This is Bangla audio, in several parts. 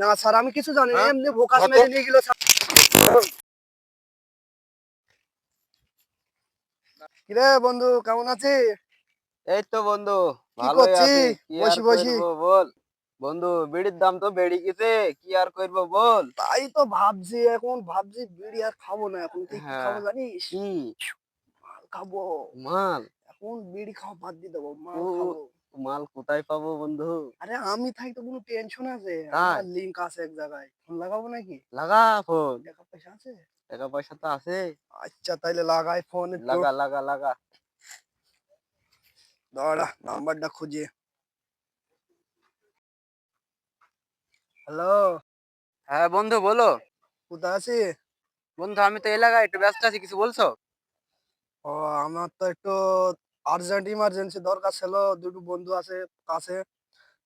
না স্যার আমি কিছু জানি না হ্যাঁ? এমনি ভোকাস মেরে নিয়ে গেল কিরে বন্ধু কেমন আছিস? এই তো বন্ধু করছি? আছি। বসি বসি। বল? বন্ধু বিড়ির দাম তো বেড়ে গেছে কি আর করব বল? তাই তো ভাবছি এখন ভাবছি বিড়ি আর খাব না এখন কি হ্যাঁ। খাব জানিস? কি? মাল খাব। মাল? এখন বিড়ি খাওয়া বাদ দিয়ে দেবো? মাল খাব। মাল কোথায় পাবো বন্ধু? আরে আমি থাকি তো কোনো টেনশন আছে? আমার লিংক আছে এক জায়গায়। ফোন লাগাবো নাকি? লাগা ফোন। টাকা পয়সা আছে? টাকা পয়সা তো আছে। আচ্ছা তাইলে লাগাই ফোন লাগা লাগা লাগা। দাঁড়া নাম্বারটা খুঁজে। হ্যালো? হ্যাঁ বন্ধু বলো। কোথায় আছি? বন্ধু আমি তো এলাকায় একটু ব্যস্ত আছি কিছু বলছো? ও আমার তো একটু আর্জেন্ট ইমার্জেন্সি দরকার ছিল দুটো বন্ধু আছে কাছে।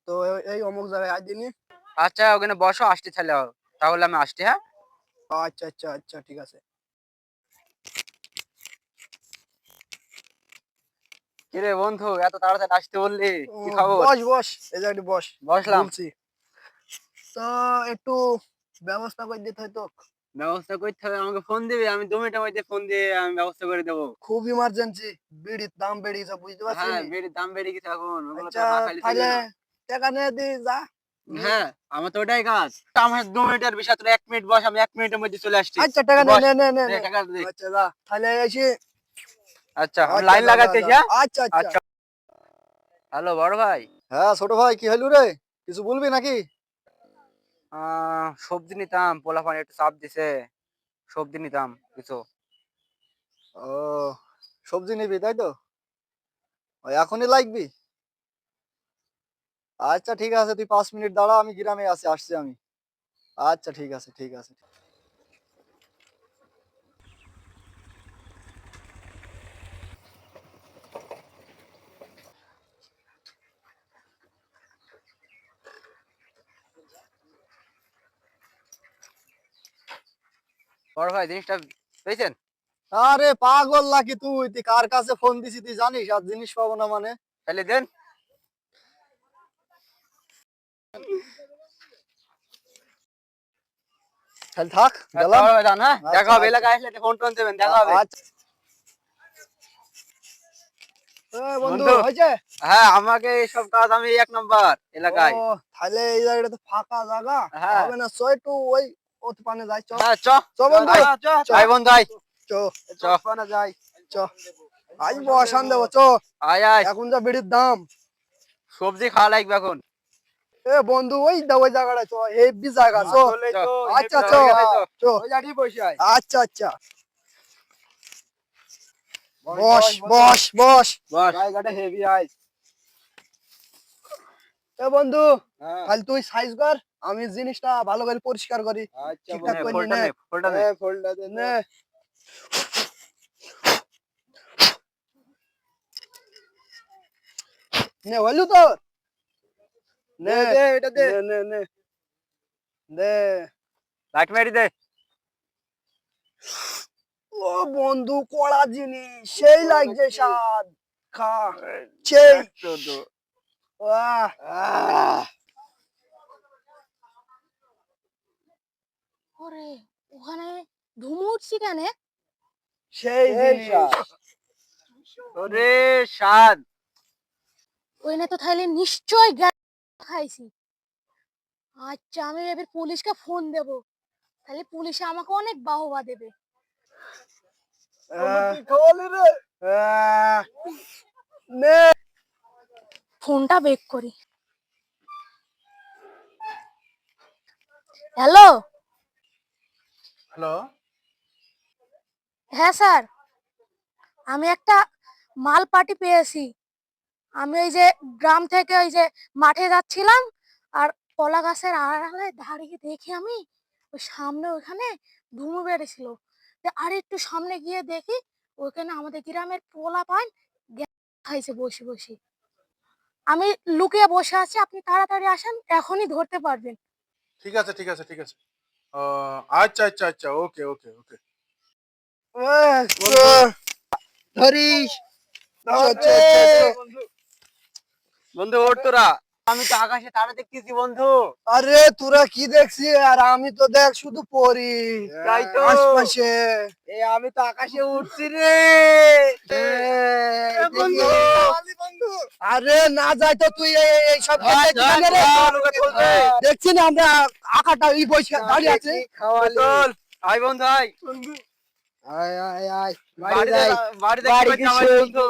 তো এই- অমুক জায়গায় আজ দিনই আচ্ছা ওখানে বসো আসতে তাহলে। তাহলে আমি আসছি হ্যাঁ? আচ্ছা আচ্ছা আচ্ছা ঠিক আছে। কিরে বন্ধু এত তাড়াতাড়ি আসতে বললি? কি ও, খাব বস বস এই জায়গাটি বস বসলাম। তো একটু ব্যবস্থা করে দিতে হয় তো। ব্যবস্থা করতে হবে আমাকে ফোন দিবে? আমি দু মিনিটের মধ্যে ফোন দিয়ে আমি ব্যবস্থা করে দেবো। খুব ইমার্জেন্সি বিড়ির দাম বেড়ে গেছে বুঝতে পারছিস? হ্যাঁ বেড়ে দাম বেড়ে গেছে এখন। ওগুলো তো আচ্ছা তাহলে না। টাকা নিয়ে দি যা। হ্যাঁ আমার তো ওটাই কাজ। আমার দু মিনিটের বিষয় তোর এক মিনিট বস আমি এক মিনিটের মধ্যে চলে আসছি। আচ্ছা টাকা নে নে নে নে টাকা দে। আচ্ছা যা তাহলে এসে আচ্ছা আচ্ছা, লাইন লাগাতে। হ্যাঁ আচ্ছা আচ্ছা। আচ্ছা। হ্যালো বড় ভাই। হ্যাঁ ছোট ভাই কি হইল রে? কিছু বলবি নাকি? সবজি নিতাম, পোলা পানি একটু চাপ দিছে। সবজি নিতাম, কিছু। ও, সবজি নিবি, তাই তো? এখনই লাগবি? আচ্ছা ঠিক আছে, তুই পাঁচ মিনিট দাঁড়া, আমি গ্রামে আছি, আসছি আমি। আচ্ছা ঠিক আছে ঠিক আছে। বড় ভাই জিনিসটা পেয়েছেন? আরে পাগল নাকি তুই? তুই কার কাছে ফোন দিছি তুই জানিস? আর জিনিস পাবো না মানে। তাহলে দেন। তাহলে থাক আচ্ছা, গেলাম। হ্যাঁ? আচ্ছা, দেখা হবে আচ্ছা। এলাকায় আসলে ফোন টোন দেবেন দেখা হবে। বন্ধু। হয়েছে? হ্যাঁ আমাকে এইসব কাজ আমি এক নাম্বার এলাকায়। তাহলে এই জায়গাটা তো ফাঁকা জায়গা। হ্যাঁ। হবে না ওই ওত পানে যাই চ। হ্যাঁ চ। চ বন্ধু। আয়, চ চ। আয় বন্ধু আয়। চ। চ। পানে যাই। চ। আজ বসান দেবো চ। আয় আয়। এখন যা বিড়ির দাম। সবজি খাওয়া লাগবে এখন। এ বন্ধু ওই দা ওই জায়গাটা চ। হেভি জায়গা চ। আচ্ছা চ। চ। ওই জায়গাটি বসে আয়। আচ্ছা আচ্ছা। বস। বস বস বস। জায়গাটা হেভি আই এ বন্ধু হ্যাঁ। তাহলে তুই সাইজ কর আমি জিনিসটা ভালো করে পরিষ্কার করি। আচ্ছা ঠিকঠাক করে নে। হলু তো নে। দে, এটা দে। নে নে নে। দে। লাইট মেরি দে। ও বন্ধু কড়া জিনিস সেই লাগছে স্বাদ। খা সেই ওরে ওখানে ধুমু উঠছি কেন? সেই ওরে স্বাদ। ওইখানে তো তাহলে নিশ্চয় খাইছি আচ্ছা আমি এবার পুলিশকে ফোন দেব। তাহলে পুলিশে আমাকে অনেক বাহবা দেবে। ফোনটা বেক করি। হ্যালো? হ্যালো? হ্যাঁ স্যার আমি একটা মাল পার্টি পেয়েছি। আমি ওই যে গ্রাম থেকে ওই যে মাঠে যাচ্ছিলাম আর কলা গাছের আড়ালে দাঁড়িয়ে দেখি আমি ওই সামনে ওখানে ধুমু বেড়েছিল। আর একটু সামনে গিয়ে দেখি ওখানে আমাদের গ্রামের পোলা পান খাইছে বসে বসে। আমি লুকিয়ে বসে আছি আপনি তাড়াতাড়ি আসেন এখনই ধরতে পারবেন। ঠিক আছে ঠিক আছে ঠিক আছে। আচ্ছা আচ্ছা আচ্ছা ওকে ওকে ওকে। ধরিস। চ, চ, চ, চ। বন্ধু। ওর তোরা। আমি তো আকাশে তারা দেখতেছি বন্ধু। আরে তোরা কি দেখছি আর আমি তো দেখ শুধু পড়ি। তাই তো। আশপাশে। এ আমি তো আকাশে উঠছি রে। বন্ধু। আরে না যাই তো তুই এই- এই- তুলবে। দেখছি না আমরা আকাটা এই বসে দাঁড়িয়ে আছে। চল। আই বন্ধু আই আয় আয় আয়। বাড়ি বাড়ি বাড়ি শুই বন্ধু।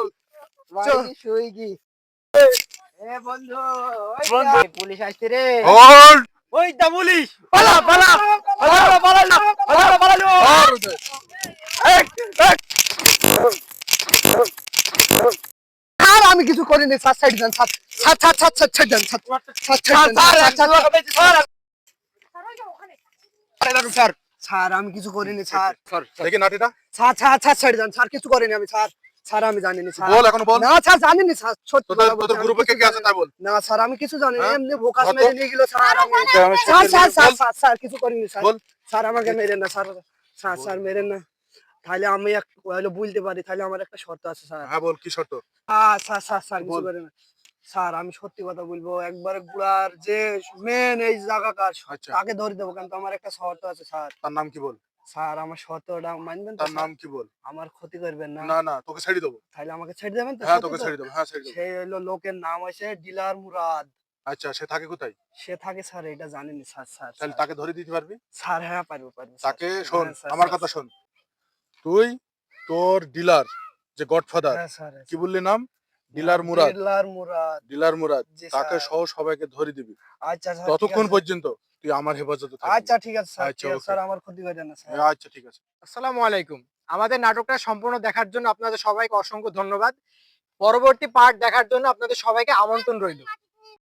চল। শুই কি বন্ধু বন্ধু পুলিশ আসছে রে ওই দা পুলিশ পালা পালা পালা পালা পালা পালা আর আমি কিছু করিনি সাত সাইড দেন সাত সাত সাত সাত সাত সাইড দেন সাত সাত সাইড স্যার স্যার আমি কিছু করিনি স্যার দেখি নাটিটা স্যার সাইড স্যার কিছু করিনি আমি স্যার স্যার আমি জানিনি স্যার। বল এখন বল। না স্যার জানিনি স্যার। সত্যি তোদের কথা বলছি, তোদের আমি গ্রুপে কে কে আছে তাই বল। না স্যার আমি কিছু জানি না হ্যাঁ? এমনি ভোকাস মেরে নিয়ে গেল স্যার। আমি sir sir sir sir sir কিছু করিনি স্যার। বল। স্যার আমাকে মেরেন না স্যার। স্যার স্যার মেরেন না। তাহলে আমি এক হলো বলতে পারি তাহলে আমার একটা শর্ত আছে স্যার। হ্যাঁ বল কি শর্ত? স্যার স্যার স্যার স্যার কিছু বল। না স্যার আমি সত্যি কথা বলব একবার গুড়ার যে মেন এই জায়গাকার আচ্ছা। তাকে ধরে দেবো কিন্তু আমার একটা শর্ত আছে স্যার। তার নাম কি বল? স্যার আমার মানবেন তার নাম কি বল? আমার ক্ষতি করবেন না। না না তোকে ছেড়ে দেবো। তাহলে আমাকে ছেড়ে দেবেন তো? হ্যাঁ তোকে ছেড়ে দেবো হ্যাঁ ছেড়ে দেবো। সে হলো লোকের নাম হয়েছে ডিলার মুরাদ। আচ্ছা সে থাকে কোথায়? সে থাকে স্যার এটা জানেনি স্যার স্যার তাহলে তাকে ধরে দিতে পারবি? স্যার হ্যাঁ পারব পারব তাকে শোন হ্যাঁ, আমার কথা শোন। তুই তোর ডিলার যে গডফাদার হ্যাঁ স্যার কি বললি নাম? Dealer Murad. Dealer Murad. Dealer Murad. তাকে সহ সবাইকে ধরে দিবি। আচ্ছা ততক্ষণ পর্যন্ত। তুই আমার হেফাজতে থাকবি। আচ্ছা ঠিক আছে স্যার। আচ্ছা, ঠিক আছে, ওকে। স্যার আমার ক্ষতি করে না স্যার। আচ্ছা ঠিক আছে। আসসালামু আলাইকুম। আমাদের নাটকটা সম্পূর্ণ দেখার জন্য আপনাদের সবাইকে অসংখ্য ধন্যবাদ। পরবর্তী পার্ট দেখার জন্য আপনাদের সবাইকে আমন্ত্রণ রইল।